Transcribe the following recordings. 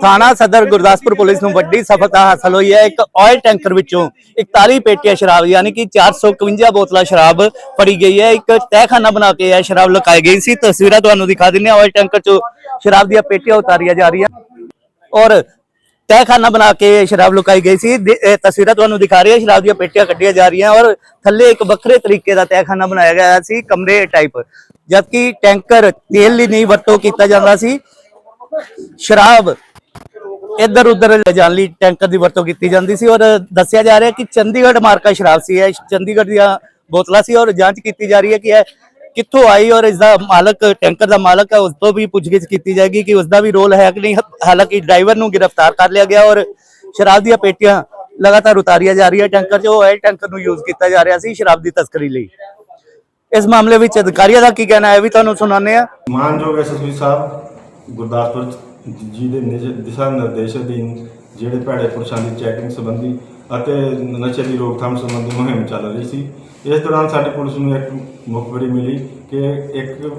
ਥਾਣਾ ਸਦਰ ਗੁਰਦਾਸਪੁਰ ਪੁਲਿਸ ਨੂੰ ਵੱਡੀ ਸਫਲਤਾ ਹਾਸਲ ਹੋਈ ਹੈ। ਇੱਕ ਆਇਲ ਟੈਂਕਰ ਵਿੱਚੋਂ 41 ਪੇਟੀਆਂ ਸ਼ਰਾਬ, ਯਾਨੀ ਕਿ 451 ਬੋਤਲਾਂ ਸ਼ਰਾਬ ਫੜੀ ਗਈ ਹੈ। ਇੱਕ ਤਹਿਖਾਨਾ ਬਣਾ ਕੇ ਇਹ ਸ਼ਰਾਬ ਲੁਕਾਈ ਗਈ ਸੀ। ਤਸਵੀਰਾਂ ਤੁਹਾਨੂੰ ਦਿਖਾ ਦਿੰਦੇ ਆਇਲ ਟੈਂਕਰ ਚੋਂ ਸ਼ਰਾਬ ਦੀਆਂ ਪੇਟੀਆਂ ਉਤਾਰੀਆਂ ਜਾ ਰਹੀਆਂ। ਔਰ ਤਹਿਖਾਨਾ ਬਣਾ ਕੇ ਇਹ ਸ਼ਰਾਬ ਲੁਕਾਈ ਗਈ ਸੀ। ਤਸਵੀਰਾਂ ਤੁਹਾਨੂੰ ਦਿਖਾ ਰਹੀ ਹੈ। ਸ਼ਰਾਬ ਦੀਆਂ ਪੇਟੀਆਂ ਕੱਢੀਆਂ ਜਾ ਰਹੀਆਂ ਔਰ ਥੱਲੇ ਇੱਕ ਵੱਖਰੇ ਤਰੀਕੇ ਦਾ ਤਹਿਖਾਨਾ ਬਣਾਇਆ ਗਿਆ ਸੀ, ਕਮਰੇ ਟਾਈਪ ਜਦਕਿ ਟੈਂਕਰ ਤੇਲ ਲਈ ਨਹੀਂ ਵਰਤੋਂ ਕੀਤਾ ਜਾਂਦਾ ਸੀ। ਸ਼ਰਾਬ ਇੱਧਰ ਉੱਧਰ ਲਿਜਾਣ ਲਈ ਟੈਂਕਰ ਦੀ ਵਰਤੋਂ ਕੀਤੀ ਜਾਂਦੀ ਸੀ ਔਰ ਦੱਸਿਆ ਜਾ ਰਿਹਾ ਕਿ ਚੰਡੀਗੜ੍ਹ ਮਾਰਕਾ ਸ਼ਰਾਬ ਸੀ, ਇਹ ਚੰਡੀਗੜ੍ਹ ਦੀਆਂ ਬੋਤਲਾਂ ਸੀ ਔਰ ਜਾਂਚ ਕੀਤੀ ਜਾ ਰਹੀ ਹੈ ਕਿ ਇਹ ਕਿੱਥੋਂ ਆਈ ਔਰ ਇਸ ਦਾ ਮਾਲਕ, ਟੈਂਕਰ ਦਾ ਮਾਲਕ ਹੈ, ਉਸ ਤੋਂ ਵੀ ਪੁੱਛਗਿੱਛ ਕੀਤੀ ਜਾਏਗੀ ਕਿ ਉਸ ਦਾ ਵੀ ਰੋਲ ਹੈ ਕਿ ਨਹੀਂ। ਹਾਲਾਂਕਿ ਡਰਾਈਵਰ ਨੂੰ ਗ੍ਰਿਫਤਾਰ ਕਰ ਲਿਆ ਗਿਆ ਔਰ ਸ਼ਰਾਬ ਦੀਆਂ ਪੇਟੀਆਂ ਲਗਾਤਾਰ ਉਤਾਰੀਆਂ ਜਾ ਰਹੀਆਂ ਟੈਂਕਰ 'ਚ, ਉਹ ਆਇਲ ਟੈਂਕਰ ਨੂੰ ਯੂਜ਼ ਕੀਤਾ ਜਾ ਰਿਹਾ ਸੀ ਸ਼ਰਾਬ ਦੀ ਤਸਕਰੀ ਲਈ। ਇਸ ਮਾਮਲੇ ਵਿੱਚ ਅਧਿਕਾਰੀਆਂ ਦਾ ਕੀ ਕਹਿਣਾ ਹੈ ਵੀ ਤੁਹਾਨੂੰ ਸੁਣਾਉਂਦੇ ਆ ਮਾਨਯੋਗ ਐਸਐਸਪੀ ਸਾਹਿਬ, ਗੁਰਦਾਸਪੁਰ ਜਿਹਦੇ ਨਿਜ- ਦਿਸ਼ਾ ਨਿਰਦੇਸ਼ ਅਧੀਨ ਜਿਹੜੇ ਭੈੜੇ ਪੁਰਸ਼ਾਂ ਦੀ ਚੈਕਿੰਗ ਸੰਬੰਧੀ ਅਤੇ ਨਸ਼ੇ ਦੀ ਰੋਕਥਾਮ ਸੰਬੰਧੀ ਮੁਹਿੰਮ ਚੱਲ ਰਹੀ ਸੀ। ਇਸ ਦੌਰਾਨ ਸਾਡੀ ਪੁਲਿਸ ਨੂੰ ਇੱਕ ਮੁਖਬਰੀ ਮਿਲੀ ਕਿ ਇੱਕ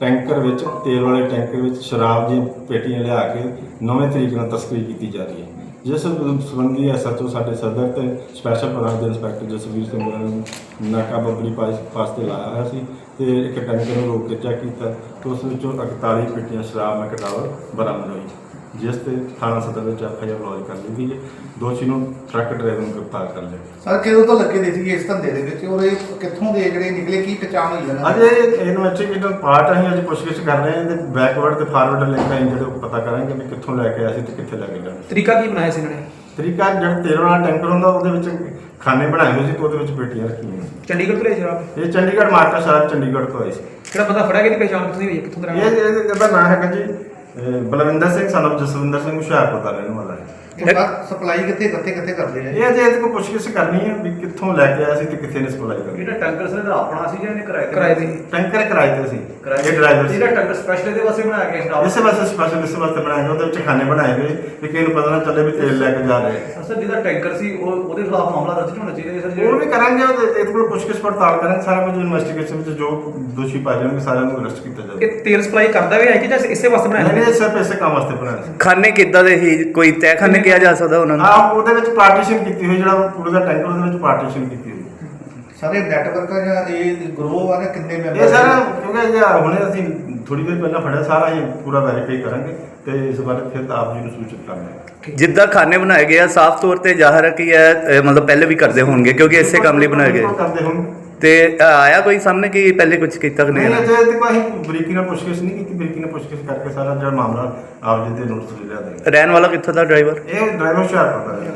ਟੈਂਕਰ ਵਿੱਚ, ਤੇਲ ਵਾਲੇ ਟੈਂਕਰ ਵਿੱਚ ਸ਼ਰਾਬ ਦੀਆਂ ਪੇਟੀਆਂ ਲਿਆ ਕੇ ਨਵੇਂ ਤਰੀਕ ਨਾਲ ਤਸਕਰੀ ਕੀਤੀ ਜਾ ਰਹੀ ਹੈ। ਜਿਸ ਸੰਬੰਧੀ ਐਸਐਚਓ ਸਾਡੇ ਸਦਰ ਤੇ ਸਪੈਸ਼ਲ ਬ੍ਰਾਂਚ ਦੇ ਇੰਸਪੈਕਟਰ ਜਸਵੀਰ ਸਿੰਘ ਹੋਰਾਂ ਨੇ ਨਾਕਾਬੰਦੀ ਪਾਸ ਪਾਸ ਤੇ ਲਾਇਆ ਹੋਇਆ ਸੀ ਤੇ ਇੱਕ ਟੈਂਕਰ ਨੂੰ ਰੋਕ ਕੇ ਚੈੱਕ ਕੀਤਾ ਤੇ ਉਸ ਵਿੱਚੋਂ 41 ਪੇਟੀਆਂ ਸ਼ਰਾਬ ਮੈਕਡਾਵਰ ਬਰਾਮਦ ਹੋਈ। ਜਿਸ ਤੇ ਥਾਣਾ ਸਦਰ ਵਿੱਚ ਐਫਆਈਆਰ ਲੌਜ ਕਰ ਲਈ ਗਈ ਹੈ। ਦੋਸ਼ੀ ਨੂੰ ਟਰੱਕ ਡਰਾਈਵਰ ਨੂੰ ਗ੍ਰਿਫਤਾਰ ਕਰ ਲਿਆ। ਸਰ ਕਿਦੋਂ ਤੋਂ ਲੱਗੇ ਦੇ ਸੀ ਇਸ ਧੰਦੇ ਦੇ ਵਿੱਚ? ਔਰ ਇਹ ਕਿੱਥੋਂ ਦੇ ਜਿਹੜੇ ਨਿਕਲੇ? ਕੀ ਪਛਾਣ ਹੋਈ ਇਹਨਾਂ ਅੱਜ ਇਹ ਇਨਵੈਸਟੀਗੇਟਰ ਪਾਰਟ ਅਸੀਂ ਅੱਜ ਪੁੱਛਗਿੱਛ ਕਰ ਰਹੇ ਹਾਂ ਤੇ ਬੈਕਵਰਡ ਤੇ ਫਾਰਵਰਡ ਲਿੰਕ ਅਸੀਂ ਜਿਹੜੇ ਪਤਾ ਕਰਾਂਗੇ ਵੀ ਕਿੱਥੋਂ ਲੈ ਕੇ ਆਏ ਸੀ ਤੇ ਕਿੱਥੇ ਲੈ ਕੇ ਜਾਣਾ ਤਰੀਕਾ ਕੀ ਬਣਾਇਆ ਸੀ ਇਹਨਾਂ ਨੇ? ਤਰੀਕਾ ਜਿਹੜਾ ਤੇਲ ਵਾਲਾ ਟੈਂਕਰ ਹੁੰਦਾ ਉਹਦੇ ਵਿੱਚ ਖਾਨੇ ਬਣਾਏ ਹੋਏ ਸੀ ਤੇ ਉਹਦੇ ਵਿੱਚ ਪੇਟੀਆਂ ਰੱਖੀਆਂ ਸੀ ਚੰਡੀਗੜ੍ਹ ਤੋਂ ਲਿਆ ਸ਼ਰਾਬ ਇਹ ਚੰਡੀਗੜ੍ਹ ਮਾਰਕਾ ਸ਼ਹਿਰ ਚੰਡੀਗੜ੍ਹ ਤੋਂ ਆਈ ਸੀ। ਕਿਹੜਾ ਬੰਦਾ ਫੜਿਆ ਗਿਆ ਦੀ ਪਛਾਣ ਕਿੱਥੋਂ ਦੀ ਹੋਈ ਹੈ? ਕਿੱਥੋਂ ਦਾ ਇਹ ਰਹਿਣ ਵਾਲਾ? ਇਹ- ਇਹਦਾ ਨਾਮ ਹੈਗਾ ਜੀ ਬਲਵਿੰਦਰ ਸਿੰਘ ਸਾਨੂੰ ਜਸਵਿੰਦਰ ਸਿੰਘ ਹੁਸ਼ਿਆਰਪੁਰ ਦਾ ਰਹਿਣ ਵਾਲਾ ਹੈ। ਸਪਲਾਈ ਕਿੱਥੇ ਕਿੱਥੇ ਕਿੱਥੇ ਕਰਦੇ ਆ ਇਹ ਅਜੇ ਇਹਦੇ ਕੋਲ ਪੁੱਛਗਿੱਛ ਕਰਨੀ ਹੈ ਵੀ ਕਿੱਥੋਂ ਲੈ ਕੇ ਆਇਆ ਸੀ ਤੇ ਕਿੱਥੇ ਨੇ ਸਪਲਾਈ ਕਰੀ। ਜਿਹੜਾ ਟੈਂਕਰ ਸੀ ਇਹਦਾ ਆਪਣਾ ਸੀ ਜਾਂ ਇਹਨੇ ਕਿਰਾਏ ਤੇ ਕਿਰਾਏ ਤੇ। ਟੈਂਕਰ ਕਿਰਾਏ ਤੇ ਸੀ। ਇਹ ਡਰਾਈਵਰ ਸੀ। ਜਿਹੜਾ ਟੈਂਕਰ ਸਪੈਸ਼ਲ ਇਹਦੇ ਵਾਸਤੇ ਬਣਾਇਆ ਗਿਆ ਸ਼ਰਾਬ ਇਸੇ ਵਾਸਤੇ ਸਪੈਸ਼ਲ ਇਸੇ ਵਾਸਤੇ ਬਣਾਏ ਗਏ ਉਹਦੇ ਵਿੱਚ ਖਾਨੇ ਬਣਾਏ ਗਏ। ਵੀ ਕਿਸੇ ਨੂੰ ਪਤਾ ਨਾ ਚੱਲੇ ਵੀ ਤੇਲ ਲੈ ਕੇ ਜਾ ਰਹੇ। ਆ। ਸਰ ਜਿਹਦਾ ਟੈਂਕਰ ਸੀ ਉਹ ਉਹਦੇ ਖਿਲਾਫ ਮਾਮਲਾ ਦਰਜ ਹੋਣਾ ਚਾਹੀਦਾ ਸਰ ਉਹ ਵੀ ਕਰਾਂਗੇ ਇਹਦੇ ਕੋਲ ਪੁੱਛਗਿੱਛ ਪੜਤਾਲ ਕਰਾਂਗੇ ਸਾਰਾ ਕੁਝ ਇਨਵੈਸਟੀਗੇਸ਼ਨ ਵਿੱਚ ਜੋ ਦੋਸ਼ੀ ਪਾਏ ਜਾਣਗੇ ਸਾਰਿਆਂ ਨੂੰ ਅਰੈਸਟ ਕੀਤਾ ਜਾਵੇਗਾ ਇਹ ਤੇਲ ਸਪਲਾਈ ਕਰਦਾ ਵੀ ਹੈ ਕਿ ਜਾਂ ਇਸੇ ਵਾਸਤੇ ਬਣਾਇਆ ਨਹੀਂ ਸਿਰਫ ਇਸੇ ਕੰਮ ਵਾਸਤੇ ਬਣਾਇਆ ਸੀ। ਖਾਨੇ ਕਿੱਦਾਂ ਦੇ ਹੀ ਕੋਈ ਤਹਿਖਾਨੇ ਕਿਹਾ ਜਾ ਸਕਦਾ ਉਹਨਾਂ ਨੂੰ? ਹਾਂ ਉਹਦੇ ਵਿੱਚ ਪਾਰਟੀਸ਼ਨ ਕੀਤੀ ਹੋਈ ਜਿਹੜਾ ਪੂਰੇ ਦਾ ਟੈਂਕਰ ਉਹਦੇ ਵਿੱਚ ਪਾਰਟੀਸ਼ਨ ਕੀਤੀ ਹੋਈ। ਸਾਰੇ ਨੈਟਵਰਕ ਜਾਂ ਇਹ ਗਰੋਹ ਆ ਨਾ ਕਿੰਨੇ ਮੈਂਬਰ ਇਹ ਸਾਰਾ ਕਿਉਂਕਿ ਜੇ ਹੁਣੇ ਅਸੀਂ ਥੋੜੀ ਦੇਰ ਪਹਿਲਾਂ ਫੜਿਆ ਸਾਰਾ ਇਹ ਪੂਰਾ ਵੈਰੀਫਾਈ ਕਰਾਂਗੇ ਤੇ ਇਸ ਬਾਰੇ ਫਿਰ ਆਪ ਜੀ ਨੂੰ ਸੂਚਿਤ ਕਰਾਂਗੇ ਜਿੱਦਾਂ ਖਾਨੇ ਬਣਾਏ ਗਏ ਆ ਸਾਫ਼ ਤੌਰ ਤੇ ਜ਼ਾਹਰ ਹੈ ਕਿ ਇਹ ਅ, ਮਤਲਬ ਪਹਿਲੇ ਵੀ ਕਰਦੇ ਹੋਣਗੇ ਕਿਉਂਕਿ ਇਸੇ ਕੰਮ ਲਈ ਬਣਾਏ ਗਏ। ਕਰਦੇ ਹੁਣ ਤੇ ਅ, ਆਇਆ ਕੋਈ ਸਾਹਮਣੇ ਕਿ ਪਹਿਲੇ ਕੁਝ ਕੀਤਾ ਕਿ ਨਹੀਂ ਨਹੀਂ ਇਹਨਾਂ ਨੇ? ਅਜੇ ਤੱਕ ਅਸੀਂ ਬਰੀਕੀ ਨਾਲ ਪੁੱਛਗਿੱਛ ਨਹੀਂ ਕੀਤੀ ਬਰੀਕੀ ਨਾਲ ਪੁੱਛਗਿੱਛ ਕਰਕੇ ਸਾਰਾ ਜਿਹੜਾ ਮਾਮਲਾ ਆਪ ਜੀ ਦੇ ਨੋਟਿਸ ਲੈ ਲਿਆ ਦੇਗਾ ਰਹਿਣ ਵਾਲਾ ਕਿੱਥੋਂ ਦਾ ਡਰਾਈਵਰ ਇਹ ਡਰਾਈਵਰ ਹੁਸ਼ਿਆਰਪੁਰ ਦਾ ਹੈ